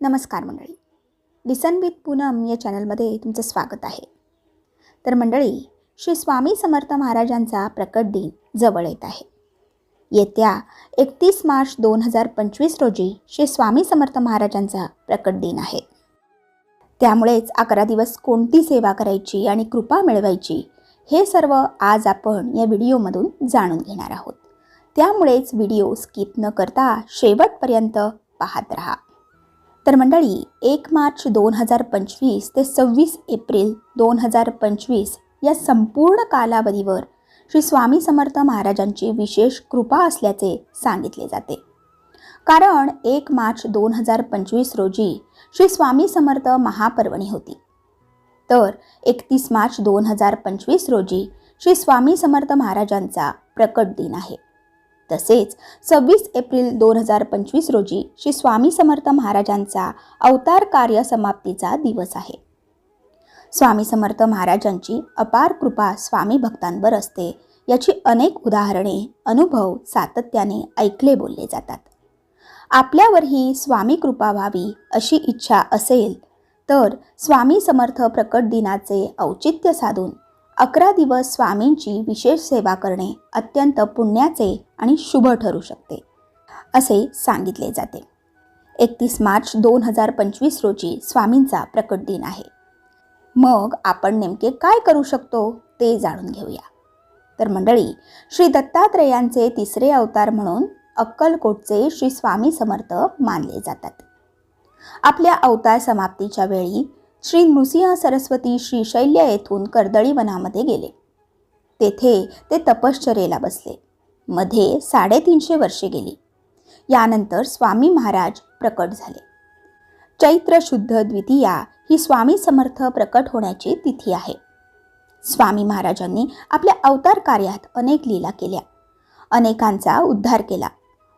नमस्कार मंडळी. लिसन विथ पूनम या चॅनलमध्ये तुमचं स्वागत आहे. तर मंडळी श्री स्वामी समर्थ महाराजांचा प्रकट दिन जवळ येत आहे. येत्या एकतीस मार्च दोन हजार पंचवीस रोजी श्री स्वामी समर्थ महाराजांचा प्रकट दिन आहे. त्यामुळेच अकरा दिवस कोणती सेवा करायची आणि कृपा मिळवायची हे सर्व आज आपण या व्हिडिओमधून जाणून घेणार आहोत. त्यामुळेच व्हिडिओ स्किप न करता शेवटपर्यंत पाहत रहा. तर मंडळी एक मार्च दोन हजार पंचवीस ते सव्वीस एप्रिल दोन हजार पंचवीस या संपूर्ण कालावधीवर श्री स्वामी समर्थ महाराजांची विशेष कृपा असल्याचे सांगितले जाते. कारण एक मार्च दोन हजार पंचवीस रोजी श्री स्वामी समर्थ महापर्वणी होती. तर एकतीस मार्च दोन हजार पंचवीस रोजी श्री स्वामी समर्थ महाराजांचा प्रकट दिन आहे. तसेच सव्वीस एप्रिल दोन हजार पंचवीस रोजी श्री स्वामी समर्थ महाराजांचा अवतार कार्य समाप्तीचा दिवस आहे. स्वामी समर्थ महाराजांची अपार कृपा स्वामी भक्तांवर असते याची अनेक उदाहरणे अनुभव सातत्याने ऐकले बोलले जातात. आपल्यावरही स्वामी कृपा व्हावी अशी इच्छा असेल तर स्वामी समर्थ प्रकट दिनाचे औचित्य साधून अकरा दिवस स्वामींची विशेष सेवा करणे अत्यंत पुण्याचे आणि शुभ ठरू शकते असे सांगितले जाते. एकतीस मार्च दोन हजार पंचवीस रोजी स्वामींचा प्रकट दिन आहे. मग आपण नेमके काय करू शकतो ते जाणून घेऊया. तर मंडळी श्री दत्तात्रेयांचे तिसरे अवतार म्हणून अक्कलकोटचे श्री स्वामी समर्थ मानले जातात. आपल्या अवतार समाप्तीच्या वेळी श्री नृसिंह सरस्वती श्रीशैल्य येथून कर्दळी वनामध्ये गेले. तेथे ते तपश्चर्येला बसले. मध्ये साडेतीनशे वर्षे गेली. यानंतर स्वामी महाराज प्रकट झाले. चैत्र शुद्ध द्वितीया ही स्वामी समर्थ प्रकट होण्याची तिथी आहे. स्वामी महाराजांनी आपल्या अवतार कार्यात अनेक लीला केल्या. अनेकांचा उद्धार केला.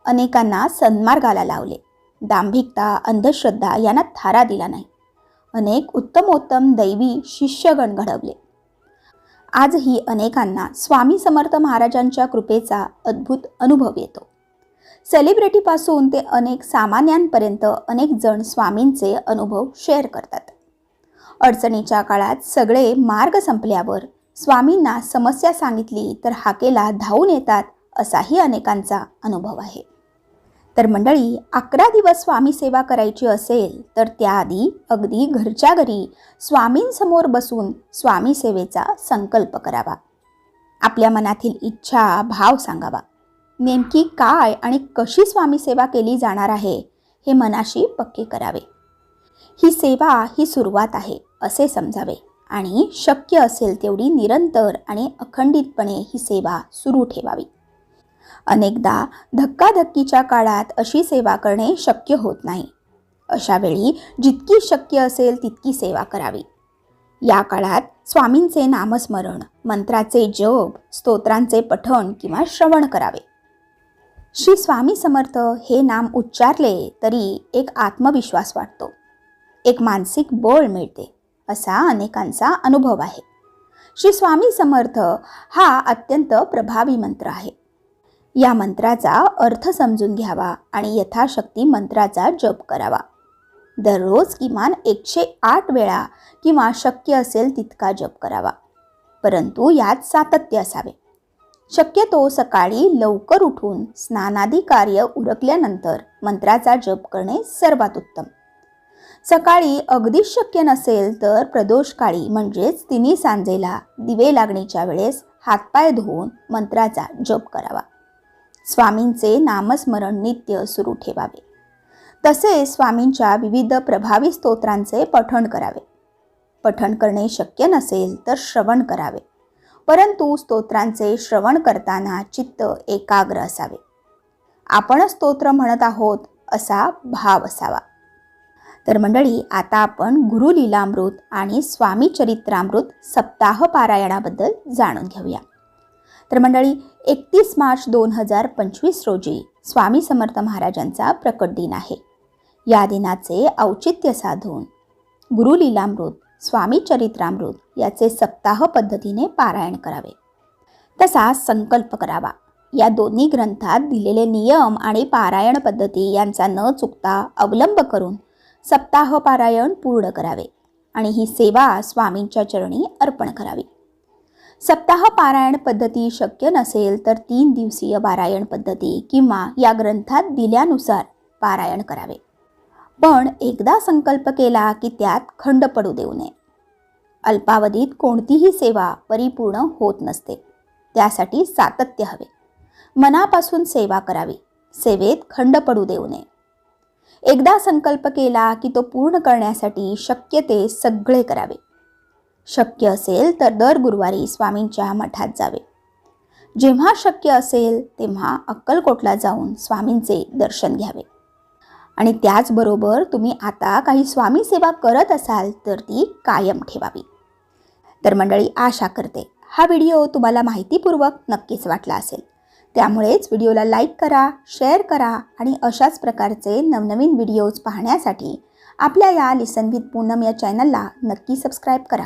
अनेकांना सन्मार्गाला लावले. दांभिकता अंधश्रद्धा यांना थारा दिला नाही. अनेक उत्तमोत्तम दैवी शिष्यगण घडवले. आजही अनेकांना स्वामी समर्थ महाराजांच्या कृपेचा अद्भुत अनुभव येतो. सेलिब्रिटीपासून ते अनेक सामान्यांपर्यंत अनेक जण स्वामींचे अनुभव शेअर करतात. अडचणीच्या काळात सगळे मार्ग संपल्यावर स्वामींना समस्या सांगितली तर हाकेला धावून येतात असाही अनेकांचा अनुभव आहे. तर मंडळी अकरा दिवस स्वामी सेवा करायची असेल तर त्याआधी अगदी घरच्या घरी स्वामींसमोर बसून स्वामी सेवेचा संकल्प करावा. आपल्या मनातील इच्छा भाव सांगावा. नेमकी काय आणि कशी स्वामी सेवा केली जाणार आहे हे मनाशी पक्के करावे. ही सेवा ही सुरुवात आहे असे समजावे. आणि शक्य असेल तेवढी निरंतर आणि अखंडितपणे ही सेवा सुरू ठेवावी. अनेकदा धक्काधक्कीच्या काळात अशी सेवा करणे शक्य होत नाही. अशा वेळी जितकी शक्य असेल तितकी सेवा करावी. या काळात स्वामींचे नामस्मरण मंत्राचे जप स्तोत्रांचे पठण किंवा श्रवण करावे. श्री स्वामी समर्थ हे नाम उच्चारले तरी एक आत्मविश्वास वाटतो. एक मानसिक बळ मिळते असा अनेकांचा अनुभव आहे. श्री स्वामी समर्थ हा अत्यंत प्रभावी मंत्र आहे. या मंत्राचा अर्थ समजून घ्यावा आणि यथाशक्ती मंत्राचा जप करावा. दररोज किमान एकशे आठ वेळा किंवा शक्य असेल तितका जप करावा. परंतु यात सातत्य असावे. शक्यतो सकाळी लवकर उठून स्नानादी कार्य उरकल्यानंतर मंत्राचा जप करणे सर्वात उत्तम. सकाळी अगदीच शक्य नसेल तर प्रदोषकाळी म्हणजेच तिन्ही सांजेला दिवे लागणीच्या वेळेस हातपाय धुवून मंत्राचा जप करावा. स्वामींचे नामस्मरण नित्य सुरू ठेवावे. तसेच स्वामींच्या विविध प्रभावी स्तोत्रांचे पठण करावे. पठण करणे शक्य नसेल तर श्रवण करावे. परंतु स्तोत्रांचे श्रवण करताना चित्त एकाग्र असावे. आपण स्तोत्र म्हणत आहोत असा भाव असावा. तर मंडळी आता आपण गुरु लीलामृत आणि स्वामी चरित्रामृत सप्ताह पारायणाबद्दल जाणून घेऊया. तर मंडळी एकतीस मार्च दोन हजार पंचवीस रोजी स्वामी समर्थ महाराजांचा प्रकट दिन आहे. या दिनाचे औचित्य साधून गुरुलीलामृत स्वामी चरित्रामृत याचे सप्ताह पद्धतीने पारायण करावे. तसा संकल्प करावा. या दोन्ही ग्रंथात दिलेले नियम आणि पारायण पद्धती यांचा न चुकता अवलंब करून सप्ताह पारायण पूर्ण करावे आणि ही सेवा स्वामींच्या चरणी अर्पण करावी. सप्ताह पारायण पद्धती शक्य नसेल तर तीन दिवसीय पारायण पद्धती किंवा या ग्रंथात दिल्यानुसार पारायण करावे. पण एकदा संकल्प केला की त्यात खंड पडू देऊ नये. अल्पावधीत कोणतीही सेवा परिपूर्ण होत नसते. त्यासाठी सातत्य हवे. मनापासून सेवा करावी. सेवेत खंड पडू देऊ नये. एकदा संकल्प केला की तो पूर्ण करण्यासाठी शक्य ते सगळे करावे. शक्य असेल तर दर गुरुवारी स्वामींच्या मठात जावे. जेव्हा शक्य असेल तेव्हा अक्कलकोटला जाऊन स्वामींचे दर्शन घ्यावे. आणि त्याचबरोबर तुम्ही आता काही स्वामी सेवा करत असाल तर ती कायम ठेवावी. तर मंडळी आशा करते हा व्हिडिओ तुम्हाला माहितीपूर्वक नक्कीच वाटला असेल. त्यामुळेच व्हिडिओला लाईक करा शेअर करा आणि अशाच प्रकारचे नवनवीन व्हिडिओज पाहण्यासाठी आपल्या या लिसन विथ पूनम या चॅनलला नक्की सबस्क्राईब करा.